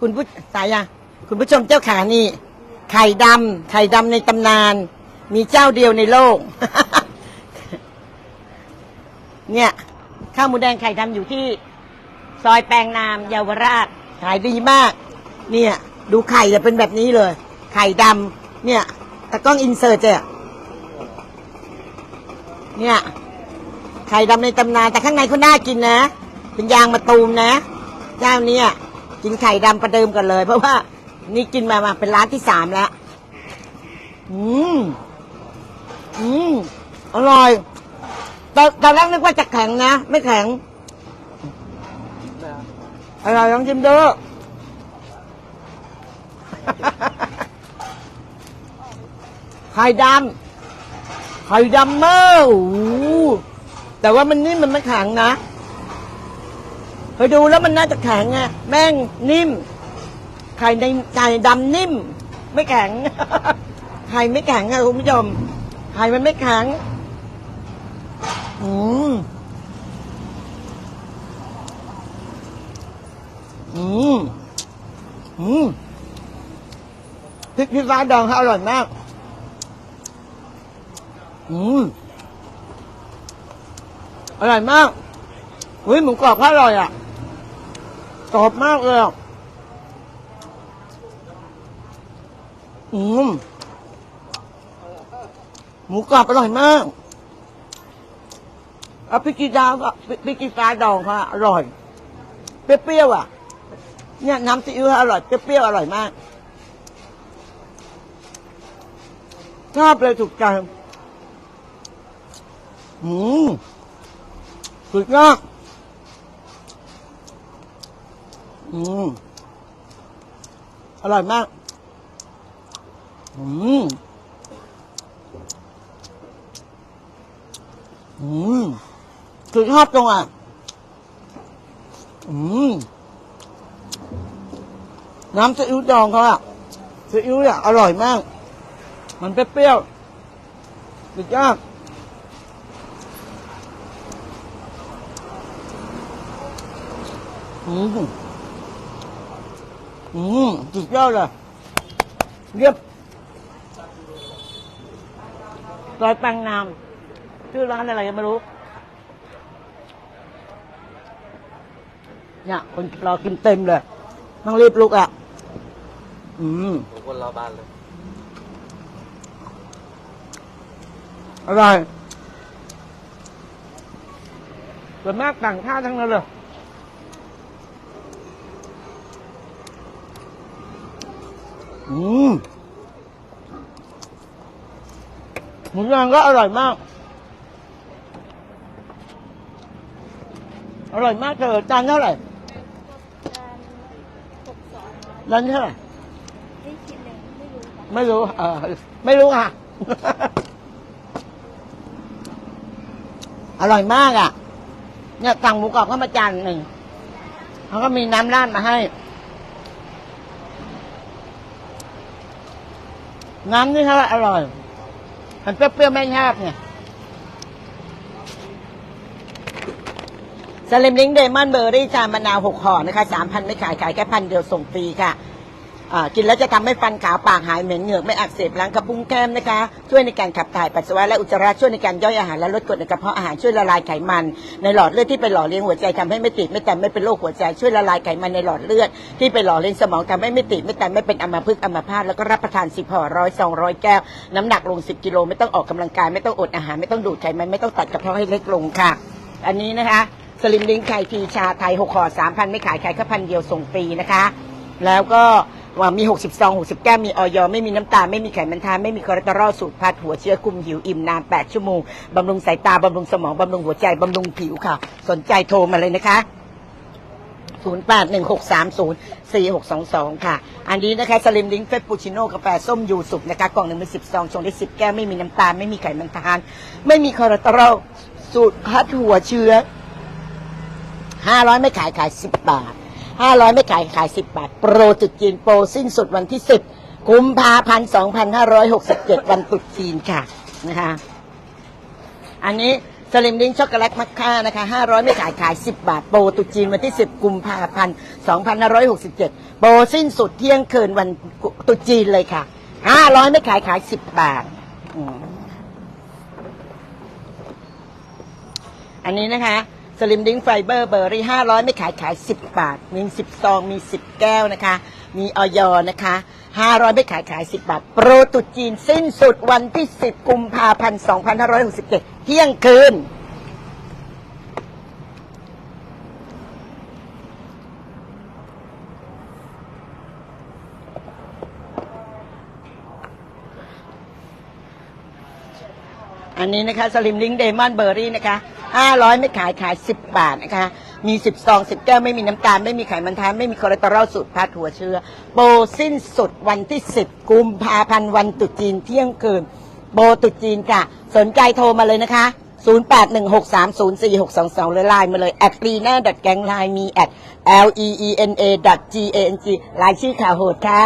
คุณผู้สายยังคุณผู้ชมเจ้าขานี่ ไข่ดำไข่ดำในตำนาน มีเจ้าเดียวในโลก เนี่ยข้าวหมูแดงไข่ดำอยู่ที่ ซอยแปลงนามเยาวราชขายดีมาก เนี่ย ดูไข่จะเป็นแบบนี้เลย ไข่ดำเนี่ยตะกล้องอินเสิร์ตเจ้ะเนี่ย ไข่ดำในตำนานแต่ข้างในเขาน่ากินนะ เป็นยางมะตูมนะ เจ้าเนี้ย กินไข่ดำประเดิมกันเลย เพราะว่า นี่กินมามาเป็นร้านที่สามแล้ว อืม อืม อร่อยตอนตอนแรกนึกว่าจะแข็งนะ ไม่แข็งอร่อยลองชิมดูไข่ดำไข่ดำเมากโอ้โหแต่ว่ามันนิ่มมันไม่แข็งนะ ยดูแล้วมันน่าจะแข็งไงแม่งนิ่มไข่ในไข่ดำนิ่ม ไม่แข็ง ไข่ไม่แข็งอะคุณผู้ชมไข่มันไม่แข็งอืมอืมอืมพริกที่ฟ้าดองเขาอร่อยมากอืมอร่อยมากอุ้ยหมูกรอบเขาอร่อยอะ กรอบมากเลยอะอืมหมูกรอบอร่อยมากเอาพริกกีดาวก็พริกกีฟ้าดองเขาอะอร่อย เปรี้ยวๆอะ เนี่ยน้ำซีอิ๊วอร่อยเปรี้ยวๆอร่อยมากชอบเลยถูกใจอืมสุดยอด อืมอร่อยมาก อืม อืม คือชอบตรงอะ อืม น้ำซีอิ๊วดองเขาอะซีอิ๊วเนี่ยอร่อยมาก มันเปรี้ยวๆสุดยอดอืม อืมสุดยอดเลยเรียบซอยแปงนามชื่อร้านอะไรยังไม่รู้ เนี่ย คนรอกินเต็มเลย ต้องรีบลุกอะ อืมทุกคนรอบ้านเลย อร่อยส่วนมากต่างชาติทั้งนั้นเลย อืมหมูย่างก็อร่อยมาก อร่อยมากเธอจานเท่าไหร่ร้านเท่าไหร่ได้ชิ้นหนึ่งไม่รู้ค่ะไม่รู้เออไม่รู้ค่ะ อร่อยมากอะ เนี่ยสั่งหมูกรอบเข้ามาจานหนึ่งเขาก็มีน้ำราดมาให้ น้ำนี่เขาอร่อย มันเปรี้ยวๆไม่แคบเนี่ยสลิมลิงเดมอนเบอร์รี่จานมะนาวหกห่อนะคะสามพันไม่ขาย ขายแค่พันเดียวส่งฟรีค่ะ กินแล้วจะทำให้ฟันขาวปากหายเหม็นเหงือกไม่อักเสบล้างกระพุ้งแก้มนะคะ ช่วยในการขับถ่ายปัสสาวะและอุจจาระช่วยในการย่อยอาหารและลดกรดในกระเพาะอาหารช่วยละลายไขมัน ในหลอดเลือดที่ไปหล่อเลี้ยงหัวใจทำให้ไม่ติดไม่แต่ไม่เป็นโรคหัวใจช่วยละลายไขมันในหลอดเลือดที่ไปหล่อเลี้ยงสมองทำให้ไม่ติดไม่แต่ไม่เป็นอัมพฤกษ์อัมพาตแล้วก็รับประทานสิบห่อร้อยสองร้อยแก้วน้ำหนักลงสิบกิโลไม่ต้องออกกำลังกายไม่ต้องอดอาหารไม่ต้องดูดไขมันไม่ต้องตัดกระเพาะให้เล็กลงค่ะ อันนี้นะคะสลิมลิงไข่ทีชาไทยหกห่อสามพันไม่ขายขายแค่พันเดียวส่งฟรีนะคะ แล้วก็ ว่ามี60ซอง60แก้วมีออยไม่มีน้ำตาล ไม่มีไขมันทาน ไม่มีคอเลสเตอรอลสูตรพัดหัวเชื้อคุมหิวอิ่มนาน 8 ชั่วโมง บำรุงสายตา บำรุงสมอง บำรุงหัวใจ บำรุงผิวค่ะ สนใจโทรมาเลยนะคะ 0816304622 ค่ะ อันนี้นะคะสลิมลิงเฟปปูชิโน่กาแฟส้มยูสุกนะคะ กล่องหนึ่งมี10ซองชงได้10แก้ว ไม่มีน้ำตาล ไม่มีไขมันทาน ไม่มีคอเลสเตอรอลสูตรพัดหัวเชื้อห้าร้อยไม่ขายขายสิบบาท ห้าร้อยไม่ขายขายสิบบาท โปรจุดจีนโปรสิ้นสุดวันที่สิบกุมภาพันธ์สองพันห้าร้อยหกสิบเจ็ดวันตรุษจีนค่ะนะคะ อันนี้สลิมดิ้งช็อกโกแลตมัคค่านะคะ500ไม่ขายขาย10บาท โปรตุจีนวันที่10กุมภาพันธ์2567โปรสิ้นสุดเที่ยงคืนวันตุจีนเลยค่ะ500ไม่ขายขาย10บาทอันนี้นะคะ สลิมดิ้งไฟเบอร์เบอร์รี่500ไม่ขายขาย10บาท มี10ซองมี10แก้วนะคะ มีออยนะคะ500ไม่ขายขาย10บาท โปรตุจีนสิ้นสุดวันที่10กุมภาพันธ์2567เที่ยงคืนอันนี้นะคะสลิมลิงเดมอนเบอร์รี่นะคะ 500 ไม่ขายขาย 10 บาทนะคะ มี 10 ซอง 10 แก้ว ไม่มีน้ำตาล ไม่มีไขมันแท้ไม่มีคอเลสเตอรอลสูตรพัดหัวเชื้อ โปรสิ้นสุดวันที่ 10 กุมภาพันธ์วันตรุษจีนเที่ยงคืนโบตรุษจีนค่ะ สนใจโทรมาเลยนะคะ 0816304622หรือไลน์มาเลย at l e n a g a n g l i n e มี at l e e n a g a n g ลายชื่อข่าวโหดค่ะ